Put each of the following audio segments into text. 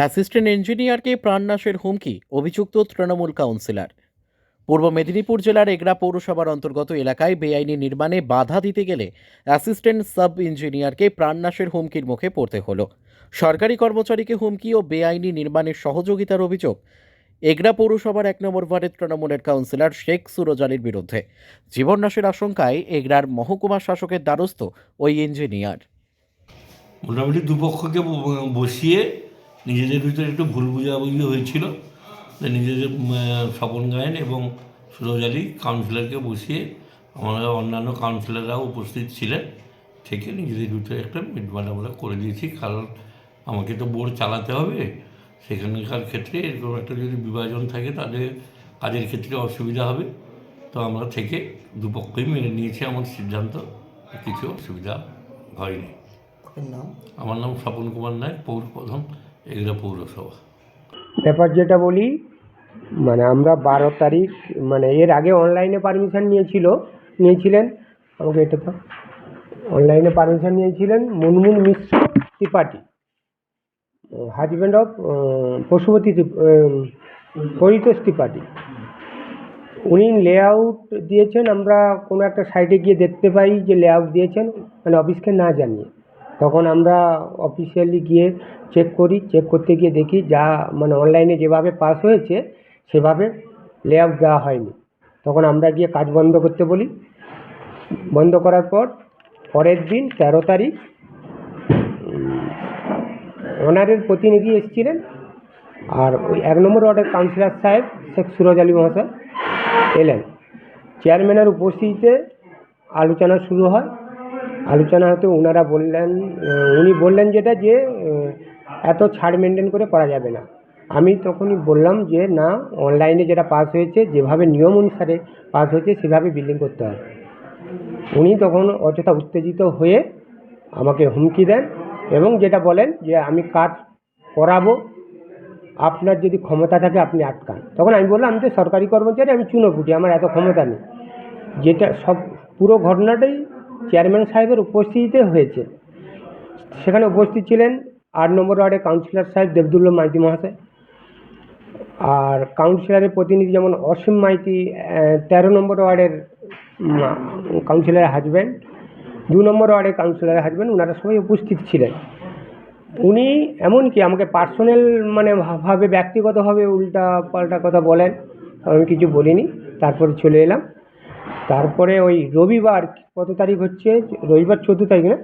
Assistant ইঞ্জিনিয়ারকে প্রাণনাশের হুমকি, অভিযুক্ত Trinamool councillor. পূর্ব মেদিনীপুর জেলার এগরা পৌরসভার অন্তর্গত এলাকায় বেআইনি নির্মাণে বাধা দিতে গেলে অ্যাসিস্ট্যান্ট সাব ইঞ্জিনিয়ারকে প্রাণনাশের হুমকির মুখে পড়তে হলো। সরকারি কর্মচারীকে হুমকি ও বেআইনি নির্মাণের সহযোগিতার অভিযোগ এগরা পৌরসভার এক নম্বর ওয়ার্ডের তৃণমূলের কাউন্সিলর শেখ সুরজ আলীর বিরুদ্ধে। জীবননাশের আশঙ্কায় এগরার মহকুমা শাসকের দ্বারস্থ ওই ইঞ্জিনিয়ার। মোটামুটি দুপক্ষকে বসিয়ে নিজেদের ভিতরে একটু ভুল বুঝাবুঝি হয়েছিল। নিজেদের স্বপন গায়েন এবং সুরজ আলী কাউন্সিলরকে বসিয়ে আমরা অন্যান্য কাউন্সিলররাও উপস্থিত ছিলেন থেকে নিজেদের ভিতরে একটা মিটমাট আমরা করে দিয়েছি। কারণ আমাকে তো বোর্ড চালাতে হবে। সেখানকার ক্ষেত্রে এরকম একটা যদি বিভাজন থাকে তাহলে কাজের ক্ষেত্রে অসুবিধা হবে। তো আমরা থেকে দুপক্ষই মেনে নিয়েছি আমার সিদ্ধান্ত। কিছু অসুবিধা হয়নি। নাম? আমার নাম স্বপন কুমার নায়ক পৌর প্রধান এগুলো পৌরসভা। ব্যাপার যেটা বলি মানে আমরা বারো তারিখ মানে এর আগে অনলাইনে পারমিশন নিয়েছিল, নিয়েছিলেন? আমাকে এটা তো অনলাইনে পারমিশন নিয়েছিলেন Munmun Mishra Tripathi. Husband of Pashupati Paritosh Tripathi. উনি লেআউট দিয়েছেন, আমরা কোনো একটা সাইটে গিয়ে দেখতে পাই যে লেআউট দিয়েছেন মানে অফিসকে না জানিয়ে। তখন আমরা অফিসিয়ালি গিয়ে চেক করি চেক করতে গিয়ে দেখি যা মানে অনলাইনে যেভাবে পাস হয়েছে, সেভাবে লেআউট দেওয়া হয়নি। তখন আমরা গিয়ে কাজ বন্ধ করতে বলি। বন্ধ করার পর পরের দিন তেরো তারিখ ওনারের প্রতিনিধি এসেছিলেন আর ওই এক নম্বর ওয়ার্ডের কাউন্সিলর সাহেব শেখ সুরজ আলী মহাশয় এলেন। চেয়ারম্যানের উপস্থিতিতে আলোচনা শুরু হয়। আলোচনা হতে ওনারা বললেন উনি বললেন যেটা যে এত ছাড় মেনটেন করে করা যাবে না। আমি তখনই বললাম যে, না অনলাইনে যেটা পাস হয়েছে, যেভাবে নিয়ম অনুসারে পাস হয়েছে, সেভাবে বিল্ডিং করতে হবে। উনি তখন অযথা উত্তেজিত হয়ে আমাকে হুমকি দেন এবং যেটা বলেন যে, আমি কাজ করাবো, আপনার যদি ক্ষমতা থাকে, আপনি আটকান। তখন আমি বললাম, আমি তো সরকারি কর্মচারী, আমি চুনোপুটি আমার এত ক্ষমতা নেই। যেটা সব পুরো ঘটনাটাই চেয়ারম্যান সাহেবের উপস্থিতিতে হয়েছে। সেখানে উপস্থিত ছিলেন আট নম্বর ওয়ার্ডের কাউন্সিলর সাহেব দেবদুল্ল মাইতি মহাশয়। আর কাউন্সিলরের প্রতিনিধি যেমন অসীম মাইতি তেরো নম্বর ওয়ার্ডের কাউন্সিলরের হাজব্যান্ড দু নম্বর ওয়ার্ডের কাউন্সিলরের হাজব্যান্ড ওনারা সবাই উপস্থিত ছিলেন। উনি এমনকি আমাকে পার্সোনাল মানে ভাবে, ব্যক্তিগতভাবে উল্টা পাল্টা কথা বলেন, আমি কিছু বলিনি, তারপরে চলে এলাম। তারপরে ওই রবিবার কত তারিখ হচ্ছে? রবিবার চোদ্দ তারিখ না?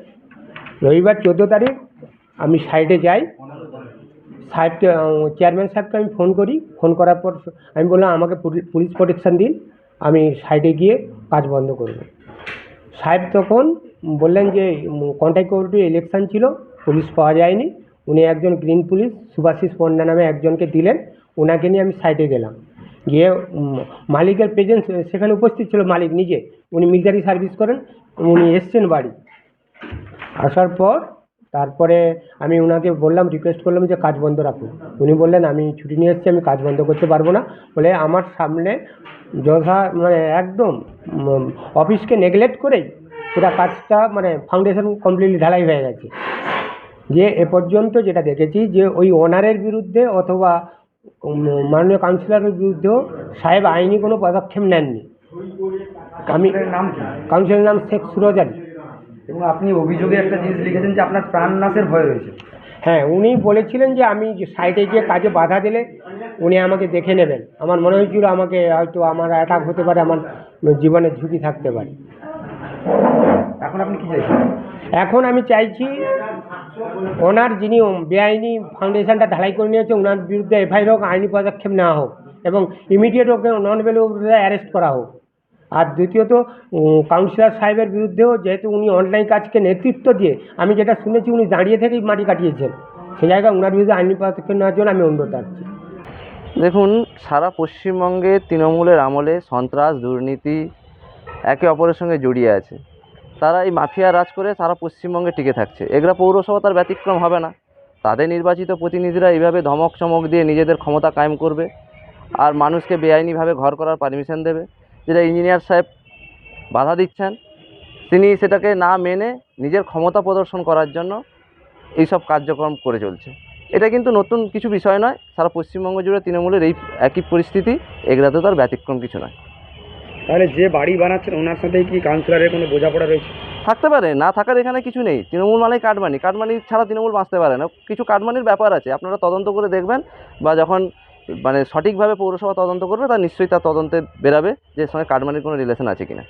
রবিবার চোদ্দ তারিখ আমি সাইডে যাই। সাহেবকে চেয়ারম্যান সাহেবকে আমি ফোন করি। ফোন করার পর আমি বললাম, আমাকে পুলি- পুলিশ প্রোটেকশন দিন। আমি সাইডে গিয়ে কাজ বন্ধ করব। সাহেব তখন বললেন যে কন্ট্যাক্ট কোর্টে ইলেকশন ছিল পুলিশ পাওয়া যায়নি। উনি একজন গ্রিন পুলিশ সুভাষিস পণ্ডা নামে একজনকে দিলেন। ওনাকে নিয়ে আমি সাইডে গেলাম। গিয়ে মালিকের প্রেজেন্স সেখানে উপস্থিত ছিল মালিক নিজে। উনি মিলিটারি সার্ভিস করেন, উনি এসছেন বাড়ি। আসার পর, তারপরে আমি ওনাকে বললাম রিকোয়েস্ট করলাম যে কাজ বন্ধ রাখুন। উনি বললেন, আমি ছুটি নিয়ে এসেছি, আমি কাজ বন্ধ করতে পারব না। বলে আমার সামনে যথা মানে একদম অফিসকে নেগলেক্ট করেই পুরো কাজটা মানে ফাউন্ডেশন কমপ্লিটলি ঢালাই হয়ে গেছে। যে এ পর্যন্ত যেটা দেখেছি যে ওই ওনারের বিরুদ্ধে অথবা মাননীয় কাউন্সিলরের বিরুদ্ধেও সাহেব আইনি কোনো পদক্ষেপ নেননি। আমি নাম কাউন্সিলরের নাম শেখ সুরজ আলী। এবং আপনি অভিযোগে একটা জিনিস লিখেছেন যে আপনার প্রাণ প্রাণনাশের ভয় রয়েছে। হ্যাঁ উনি বলেছিলেন যে আমি যে সাইডে গিয়ে কাজে বাধা দিলে উনি আমাকে দেখে নেবেন। আমার মনে হয়েছিল আমাকে হয়তো আমার অ্যাটাক হতে পারে আমার জীবনের ঝুঁকি থাকতে পারে। এখন আপনি কি চাইছেন? এখন আমি চাইছি ওনার যিনি বেআইনি ফাউন্ডেশনটা ঢালাই করে নিয়েছে ওনার বিরুদ্ধে এফআইআর হোক আইনি পদক্ষেপ নেওয়া হোক এবং immediate okay non valuable arrest করা হোক। আর দ্বিতীয়ত কাউন্সিলর সাহেবের বিরুদ্ধেও যেহেতু উনি অনলাইন কাজকে নেতৃত্ব দিয়ে আমি যেটা শুনেছি উনি দাঁড়িয়ে থেকেই মাটি কাটিয়েছেন। সেই জায়গায় ওনার বিরুদ্ধে আইনি পদক্ষেপ নেওয়ার জন্য আমি অনুরোধ রাখছি। দেখুন সারা পশ্চিমবঙ্গে তৃণমূলের আমলে সন্ত্রাস দুর্নীতি একে অপরের সঙ্গে জড়িয়ে আছে। তারা এই মাফিয়া রাজ করে সারা পশ্চিমবঙ্গে টিকে থাকছে। এগরা পৌরসভা তার ব্যতিক্রম হবে না। তাদের নির্বাচিত প্রতিনিধিরা এইভাবে ধমক চমক দিয়ে নিজেদের ক্ষমতা কায়েম করবে আর মানুষকে বেআইনিভাবে ঘর করার পারমিশন দেবে। যেটা ইঞ্জিনিয়ার সাহেব বাধা দিচ্ছেন, তিনি সেটাকে না মেনে নিজের ক্ষমতা প্রদর্শন করার জন্য এইসব কার্যক্রম করে চলছে। এটা কিন্তু নতুন কিছু বিষয় নয়। সারা পশ্চিমবঙ্গ জুড়ে তৃণমূলের এই একই পরিস্থিতি এগুলাতে তার ব্যতিক্রম কিছু নয়। তাহলে যে বাড়ি বানাচ্ছেন, ওনার সাথে কি কাউন্সিলরের কোনো বোঝাপড়া রয়েছে? থাকতে পারে, না থাকার এখানে কিছু নেই। তৃণমূল মানেই কাটমানি। কাটমানি ছাড়া তৃণমূল বাঁচতে পারে না। কিছু কাটমানির ব্যাপার আছে, আপনারা তদন্ত করে দেখবেন বা যখন মানে সঠিকভাবে পৌরসভা তদন্ত করবে, তা নিশ্চয়ই তার তদন্তে বেরাবে যে সঙ্গে কাটমানির কোনো রিলেশন আছে কিনা।